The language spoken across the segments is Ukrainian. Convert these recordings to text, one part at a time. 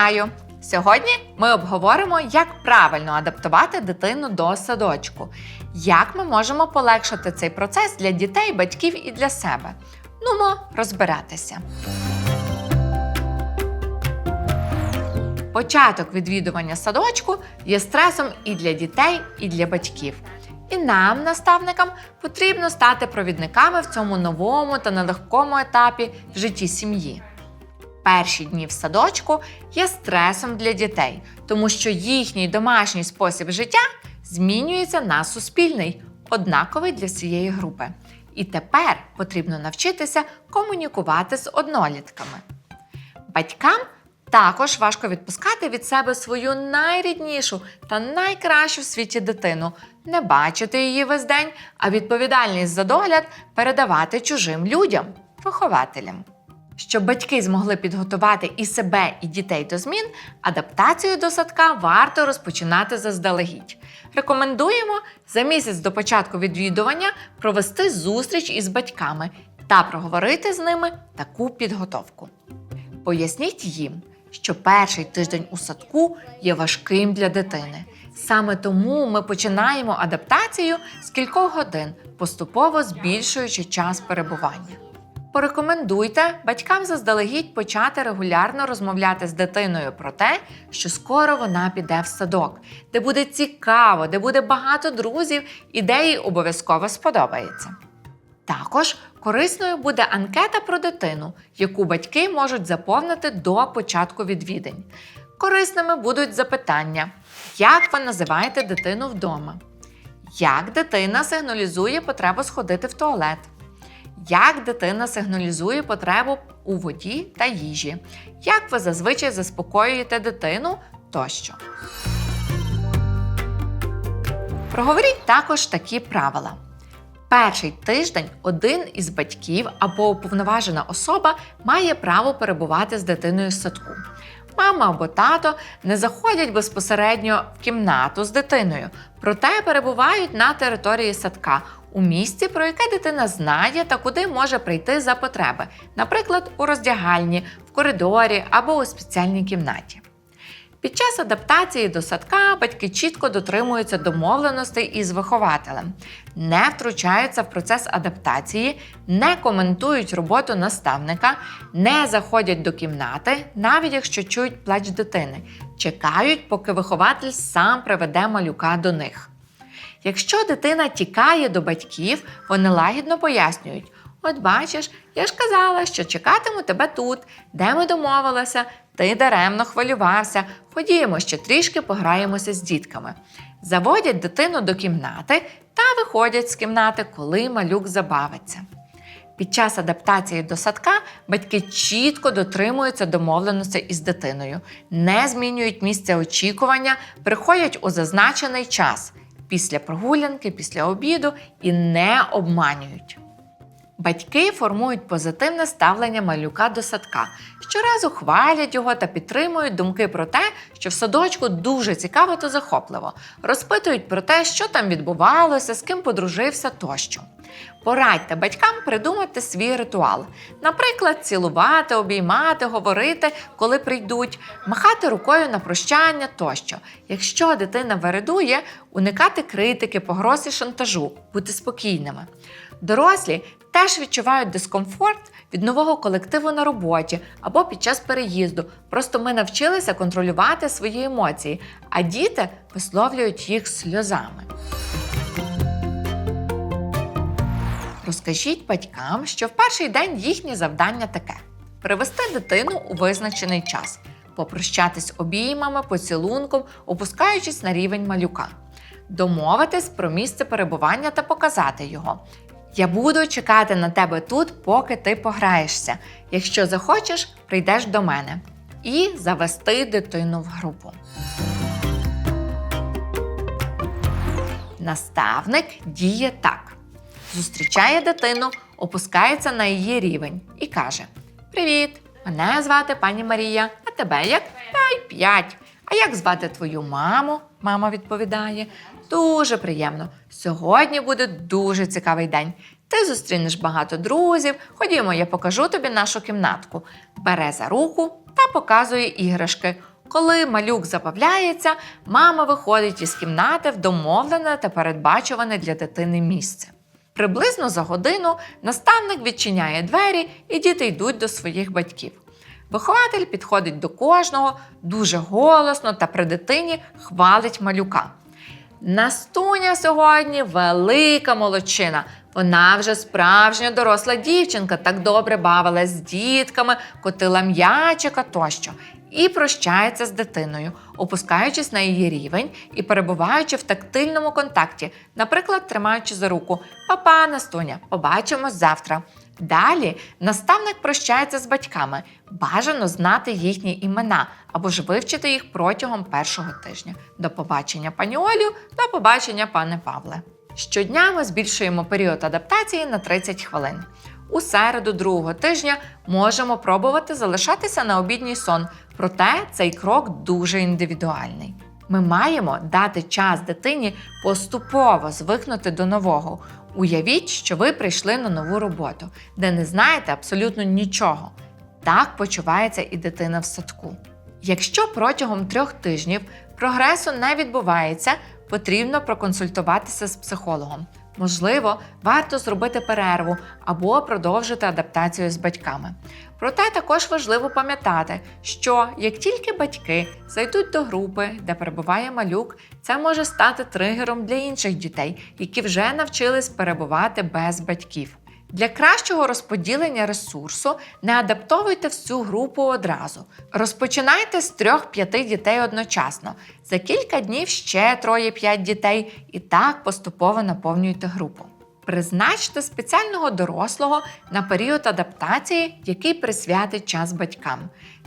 Вітаю! Сьогодні ми обговоримо, як правильно адаптувати дитину до садочку, як ми можемо полегшити цей процес для дітей, батьків і для себе. Нумо розбиратися. Початок відвідування садочку є стресом і для дітей, і для батьків. І нам, наставникам, потрібно стати провідниками в цьому новому та нелегкому етапі в житті сім'ї. Перші дні в садочку є стресом для дітей, тому що їхній домашній спосіб життя змінюється на суспільний, однаковий для всієї групи. І тепер потрібно навчитися комунікувати з однолітками. Батькам також важко відпускати від себе свою найріднішу та найкращу в світі дитину, не бачити її весь день, а відповідальність за догляд передавати чужим людям, вихователям. Щоб батьки змогли підготувати і себе, і дітей до змін, адаптацію до садка варто розпочинати заздалегідь. Рекомендуємо за місяць до початку відвідування провести зустріч із батьками та проговорити з ними таку підготовку. Поясніть їм, що перший тиждень у садку є важким для дитини. Саме тому ми починаємо адаптацію з кількох годин, поступово збільшуючи час перебування. Порекомендуйте батькам заздалегідь почати регулярно розмовляти з дитиною про те, що скоро вона піде в садок, де буде цікаво, де буде багато друзів і де їй обов'язково сподобається. Також корисною буде анкета про дитину, яку батьки можуть заповнити до початку відвідень. Корисними будуть запитання, як ви називаєте дитину вдома, як дитина сигналізує потребу сходити в туалет, як дитина сигналізує потребу у воді та їжі, як ви зазвичай заспокоюєте дитину тощо. Проговоріть також такі правила. Перший тиждень один із батьків або уповноважена особа має право перебувати з дитиною в садку. Мама або тато не заходять безпосередньо в кімнату з дитиною, проте перебувають на території садка у місці, про яке дитина знає та куди може прийти за потреби, наприклад, у роздягальні, в коридорі або у спеціальній кімнаті. Під час адаптації до садка батьки чітко дотримуються домовленостей із вихователем, не втручаються в процес адаптації, не коментують роботу наставника, не заходять до кімнати, навіть якщо чують плач дитини, чекають, поки вихователь сам приведе малюка до них. Якщо дитина тікає до батьків, вони лагідно пояснюють: От бачиш, я ж казала, що чекатиму тебе тут, де ми домовилися, ти даремно хвилювався. Ходімо ще трішки пограємося з дітками. Заводять дитину до кімнати та виходять з кімнати, коли малюк забавиться. Під час адаптації до садка батьки чітко дотримуються домовленостей із дитиною, не змінюють місце очікування, приходять у зазначений час після прогулянки, після обіду і не обманюють. Батьки формують позитивне ставлення малюка до садка. Щоразу хвалять його та підтримують думки про те, що в садочку дуже цікаво та захопливо. Розпитують про те, що там відбувалося, з ким подружився тощо. Порадьте батькам придумати свій ритуал. Наприклад, цілувати, обіймати, говорити, коли прийдуть, махати рукою на прощання тощо. Якщо дитина вередує, уникати критики, погроз і шантажу, бути спокійними. Дорослі теж відчувають дискомфорт від нового колективу на роботі або під час переїзду. Просто ми навчилися контролювати свої емоції, а діти висловлюють їх сльозами. Розкажіть батькам, що в перший день їхнє завдання таке: привести дитину у визначений час, попрощатись обіймами, поцілунком, опускаючись на рівень малюка, домовитись про місце перебування та показати його. Я буду чекати на тебе тут, поки ти пограєшся. Якщо захочеш, прийдеш до мене. І завести дитину в групу. Наставник діє так: зустрічає дитину, опускається на її рівень і каже: Привіт! Мене звати пані Марія, а тебе як? Дай п'ять. А як звати твою маму? Мама відповідає. Дуже приємно. Сьогодні буде дуже цікавий день. Ти зустрінеш багато друзів. Ходімо, я покажу тобі нашу кімнатку. Бере за руку та показує іграшки. Коли малюк забавляється, мама виходить із кімнати в домовлене та передбачуване для дитини місце. Приблизно за годину наставник відчиняє двері, і діти йдуть до своїх батьків. Вихователь підходить до кожного дуже голосно та при дитині хвалить малюка. Настуня сьогодні велика молодчина. Вона вже справжня доросла дівчинка, так добре бавилась з дітками, котила м'ячика тощо. І прощається з дитиною, опускаючись на її рівень і перебуваючи в тактильному контакті, наприклад, тримаючи за руку Папа, Настуня, побачимось завтра. Далі наставник прощається з батьками. Бажано знати їхні імена або ж вивчити їх протягом першого тижня. До побачення, пані Олю, до побачення, пане Павле. Щодня ми збільшуємо період адаптації на 30 хвилин. У середу другого тижня можемо пробувати залишатися на обідній сон, проте цей крок дуже індивідуальний. Ми маємо дати час дитині поступово звикнути до нового. Уявіть, що ви прийшли на нову роботу, де не знаєте абсолютно нічого. Так почувається і дитина в садку. Якщо протягом трьох тижнів прогресу не відбувається, потрібно проконсультуватися з психологом. Можливо, варто зробити перерву або продовжити адаптацію з батьками. Проте також важливо пам'ятати, що як тільки батьки зайдуть до групи, де перебуває малюк, це може стати тригером для інших дітей, які вже навчились перебувати без батьків. Для кращого розподілення ресурсу не адаптовуйте всю групу одразу. Розпочинайте з 3-5 дітей одночасно. За кілька днів ще троє-п'ять дітей і так поступово наповнюйте групу. Призначте спеціального дорослого на період адаптації, який присвятить час батькам.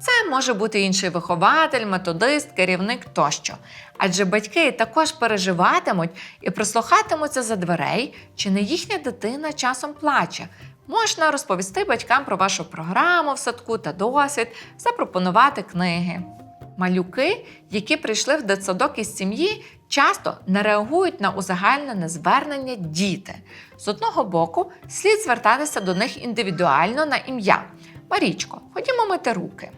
Це може бути інший вихователь, методист, керівник тощо. Адже батьки також переживатимуть і прислухатимуться за дверей, чи не їхня дитина часом плаче. Можна розповісти батькам про вашу програму в садку та досвід, запропонувати книги. Малюки, які прийшли в дитсадок із сім'ї, часто не реагують на узагальнене звернення діти. З одного боку, слід звертатися до них індивідуально на ім'я. Марічко, ходімо мити руки.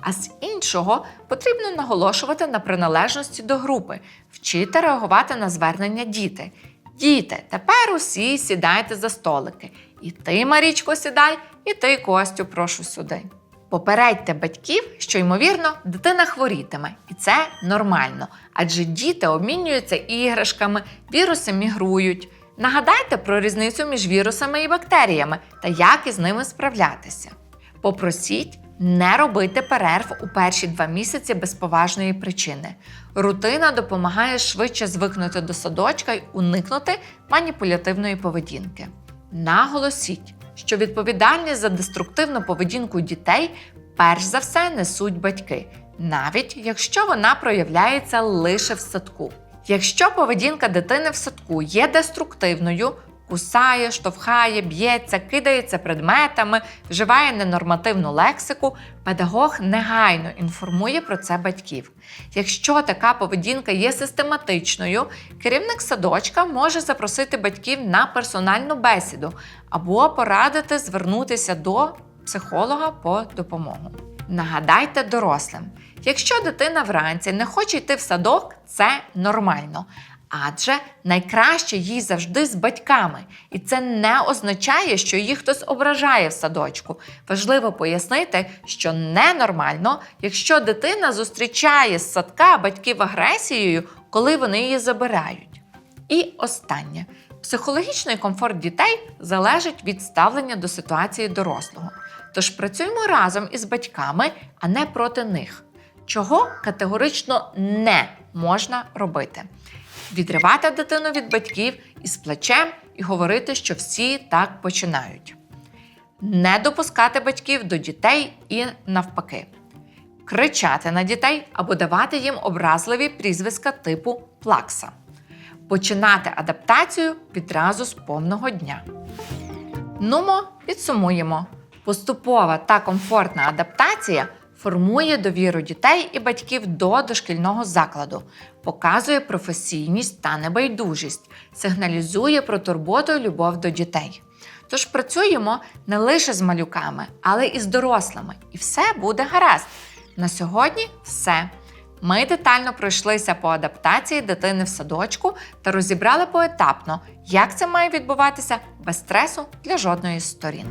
А з іншого потрібно наголошувати на приналежності до групи, вчити реагувати на звернення діти. Діти, тепер усі сідайте за столики. І ти, Марічко, сідай, і ти, Костю, прошу сюди. Попередьте батьків, що ймовірно дитина хворітиме, і це нормально, адже діти обмінюються іграшками, віруси мігрують. Нагадайте про різницю між вірусами і бактеріями та як із ними справлятися. Попросіть не робити перерв у перші два місяці без поважної причини. Рутина допомагає швидше звикнути до садочка й уникнути маніпулятивної поведінки. Наголосіть, що відповідальність за деструктивну поведінку дітей перш за все несуть батьки, навіть якщо вона проявляється лише в садку. Якщо поведінка дитини в садку є деструктивною, кусає, штовхає, б'ється, кидається предметами, вживає ненормативну лексику, педагог негайно інформує про це батьків. Якщо така поведінка є систематичною, керівник садочка може запросити батьків на персональну бесіду або порадити звернутися до психолога по допомогу. Нагадайте дорослим, якщо дитина вранці не хоче йти в садок, це нормально. Адже найкраще їй завжди з батьками, і це не означає, що її хтось ображає в садочку. Важливо пояснити, що ненормально, якщо дитина зустрічає з садка батьків агресією, коли вони її забирають. І останнє: психологічний комфорт дітей залежить від ставлення до ситуації дорослого. Тож працюємо разом із батьками, а не проти них. Чого категорично не можна робити відривати дитину від батьків із плачем і говорити, що всі так починають. Не допускати батьків до дітей і навпаки, кричати на дітей або давати їм образливі прізвиська типу плакса, починати адаптацію відразу з повного дня. Нумо, підсумуємо: поступова та комфортна адаптація формує довіру дітей і батьків до дошкільного закладу, показує професійність та небайдужість, сигналізує про турботу і любов до дітей. Тож працюємо не лише з малюками, але і з дорослими, і все буде гаразд. На сьогодні все. Ми детально пройшлися по адаптації дитини в садочку та розібрали поетапно, як це має відбуватися без стресу для жодної з сторін.